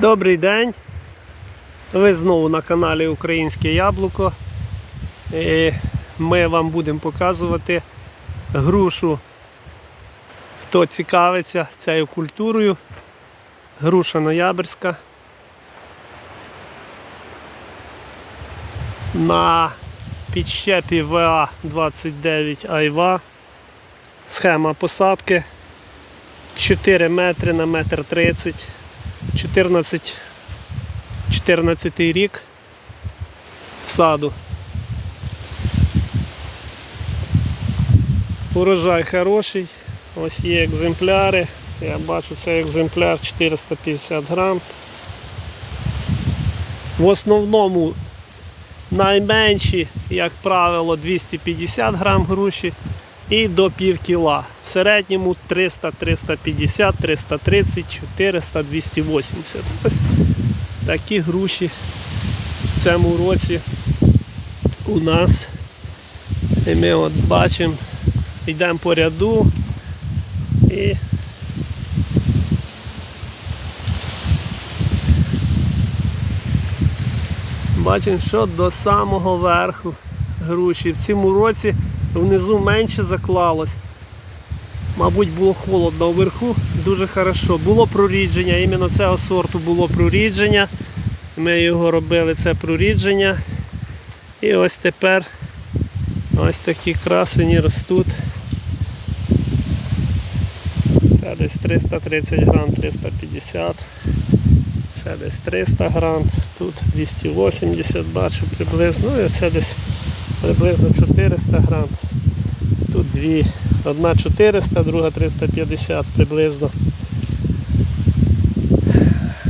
Добрий день. Ви знову на каналі Українське Яблуко. І ми вам будемо показувати грушу. Хто цікавиться цією культурою. Груша ноябрьська. На підщепі ВА-29 Айва. Схема посадки 4 метри на метр 30. 14, 14 рік саду. Урожай хороший. Ось є екземпляри. Я бачу цей екземпляр 450 грам. В основному найменші, як правило, 250 грам груші і до пів кіла. В середньому 300, 350, 330, 400, 280. Ось такі груші в цьому році у нас. І ми от бачимо, йдемо по ряду і бачимо, що до самого верху груші. В цьому році внизу менше заклалось. Мабуть, було холодно вверху, дуже хорошо. Було прорідження, іменно цього сорту було прорідження. Ми його робили, це прорідження. І ось тепер ось такі красені ростуть. Це десь 330 грам, 350. Це десь 300 грам, тут 280 бачу приблизно. Ну і це десь приблизно 400 грам. Тут дві. Одна 400, друга 350 приблизно.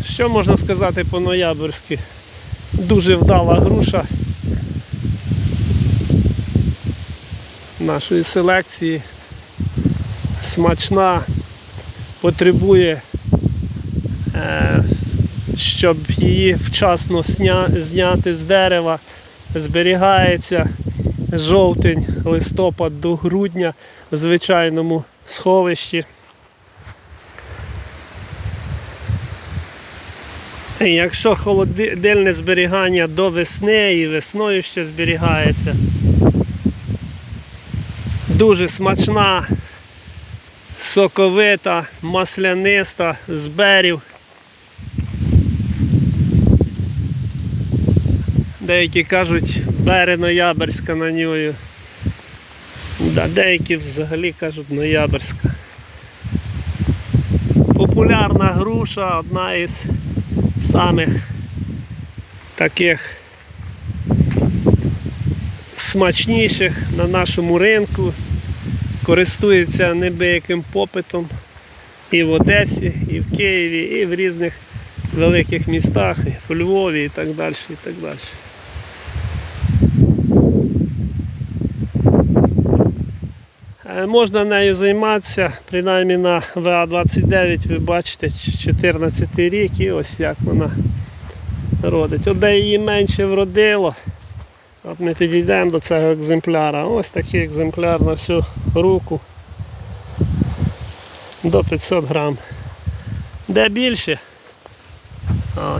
Що можна сказати по ноябрьськи? Дуже вдала груша нашої селекції. Смачна, потребує, е, щоб її вчасно зняти з дерева, зберігається жовтень, листопад до грудня в звичайному сховищі. Якщо холодильне зберігання до весни і весною ще зберігається, дуже смачна, соковита, масляниста з берів. Деякі кажуть бери ноябрьська на нього. Да, деякі взагалі кажуть ноябрьська. Популярна груша, одна із самих таких смачніших на нашому ринку. Користується небияким попитом і в Одесі, і в Києві, і в різних великих містах, і в Львові і так далі. І так далі. Можна нею займатися, принаймні на ВА-29 ви бачите 14 рік і ось як вона родить. От де її менше вродило. От ми підійдемо до цього екземпляра. Ось такий екземпляр на всю руку до 500 грам. Де більше?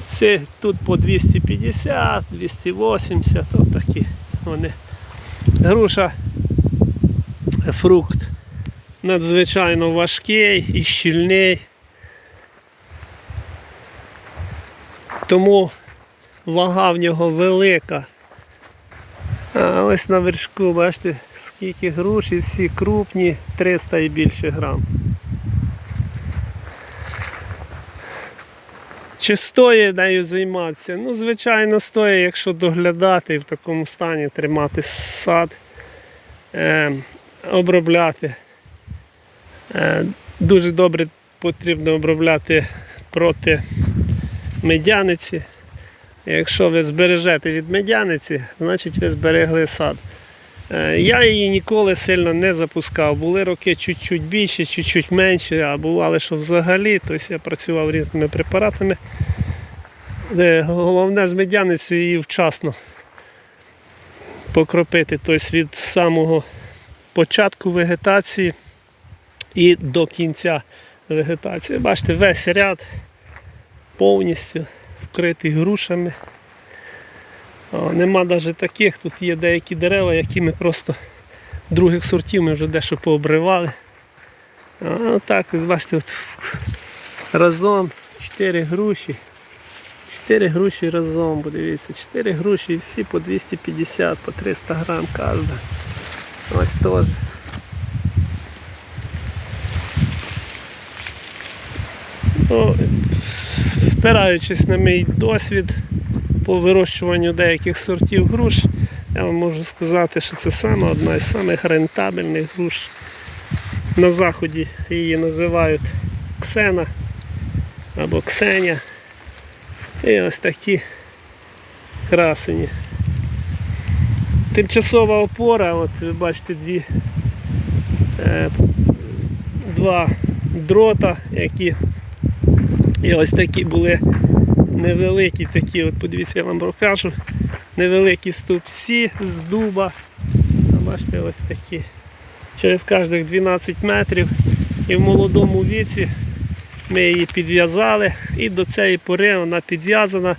Ці тут по 250, 280, от такі вони. Груша фрукт надзвичайно важкий і щільний. Тому вага в нього велика. А ось на вершку, бачите, скільки груш і всі крупні, 300 і більше грам. Чи стоїть нею займатися? Ну, звичайно, стоїть, якщо доглядати і в такому стані тримати сад. Обробляти. Е, Дуже добре потрібно обробляти проти медяниці. Якщо ви збережете від медяниці, значить ви зберегли сад. Е, Я її ніколи сильно не запускав. Були роки чуть-чуть більше, чуть-чуть менше, а бували, що взагалі. Тобто я працював різними препаратами. Е, Головне з медяницею її вчасно покропити. Тобто від самого початку вегетації і до кінця вегетації. Бачите, весь ряд повністю вкритий грушами. О, нема навіть таких, тут є деякі дерева, які ми просто других сортів ми вже дещо пообривали. А так, бачите, от разом 4 груші. 4 груші разом, подивіться, 4 груші і всі по 250, по 300 грам кожна. Ось теж. Ну, спираючись на мій досвід по вирощуванню деяких сортів груш, я вам можу сказати, що це саме одна із самих рентабельних груш. На заході її називають ксена або ксеня. І ось такі красені. Тимчасова опора, от ви бачите дві, е, два дрота, які і ось такі були невеликі такі, от подивіться, я вам покажу, невеликі стовпці з дуба. Бачите, ось такі. Через кожних 12 метрів. І в молодому віці ми її підв'язали і до цієї пори вона підв'язана.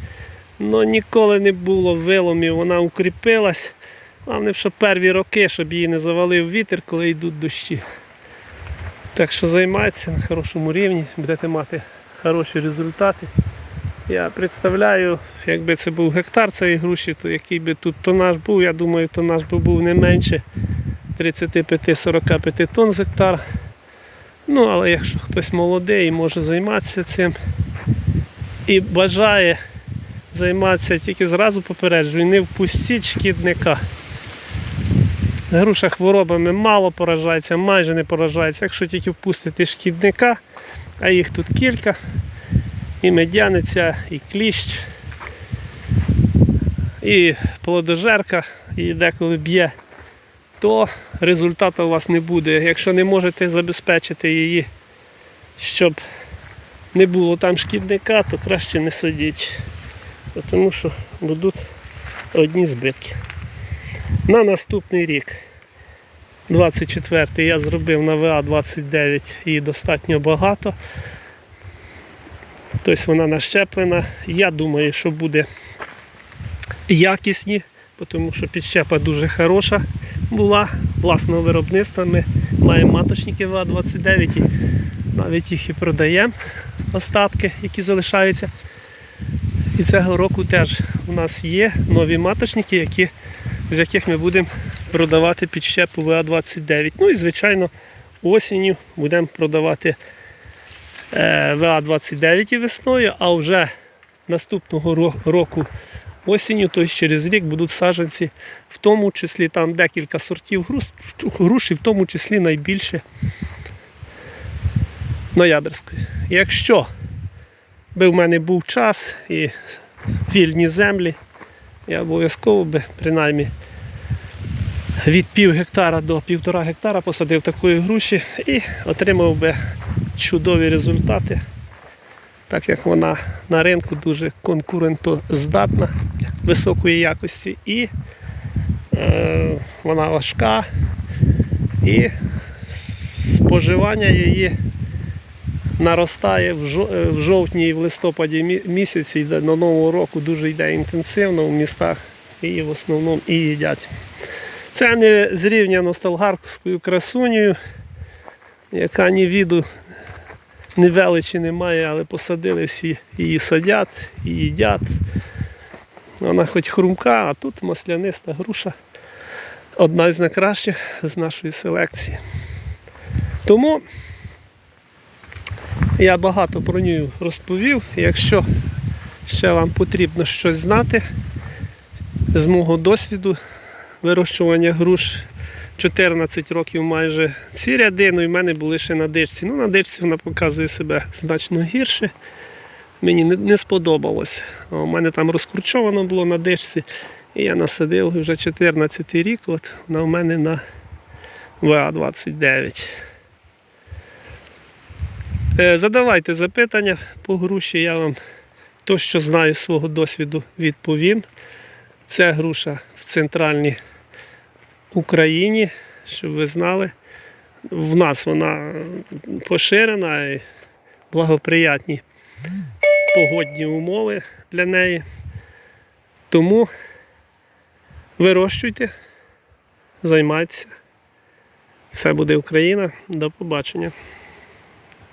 але ніколи не було виломів, вона укріпилась. Головне, що перві роки, щоб її не завалив вітер, коли йдуть дощі. Так що займайтеся на хорошому рівні, будете мати хороші результати. Я представляю, якби це був гектар цієї груші, то який би тут тонаж був, я думаю, тонаж би був не менше 35-45 тонн з гектара. Ну, але якщо хтось молодий і може займатися цим і бажає займатися тільки зразу попереджую, не впустіть шкідника. Груша хворобами мало поражається, майже не поражається. Якщо тільки впустити шкідника, а їх тут кілька, і медяниця, і кліщ, і плодожерка, і деколи б'є, то результату у вас не буде. Якщо не можете забезпечити її, щоб не було там шкідника, то краще не садіть. Тому що будуть одні збитки. На наступний рік, 24 я зробив на ВА-29 її достатньо багато. Тобто вона нащеплена. Я думаю, що буде якісні, тому що підщепа дуже хороша була власного виробництва. Ми маємо маточники ВА-29 і навіть їх і продаємо остатки, які залишаються. І цього року теж у нас є нові маточники, які, з яких ми будемо продавати підщепу ВА-29. Ну і, звичайно, осінню будемо продавати е, ВА-29 і весною, а вже наступного року осінню, тобто через рік будуть саджанці, в тому числі там декілька сортів груш, груш і в тому числі найбільше ноябрьської. Якщо би в мене був час і вільні землі, я обов'язково би принаймні від пів гектара до півтора гектара посадив такої груші і отримав би чудові результати, так як вона на ринку дуже конкурентоздатна високої якості і е, вона важка і споживання її наростає в е, жовтні і в листопаді мі- місяці до Нового року дуже йде інтенсивно в містах і в основному і їдять. Це не зрівняно з талгарською красунею, яка ні віду, ні величі немає, але посадили всі її садять і їдять. Вона хоч хрумка, а тут масляниста груша. Одна з найкращих з нашої селекції. Тому я багато про нього розповів. Якщо ще вам потрібно щось знати з мого досвіду вирощування груш 14 років майже ці ряди, ну і в мене були ще на дичці. Ну, на дичці вона показує себе значно гірше. Мені не, сподобалось. У мене там розкручовано було на дичці. І я насадив вже 14 рік, от вона в мене на ВА-29. Е, Задавайте запитання по груші, я вам то, що знаю з свого досвіду, відповім. Це груша в центральній Україні, щоб ви знали. В нас вона поширена і благоприятні погодні умови для неї. Тому вирощуйте, займайтеся. Все буде Україна. До побачення.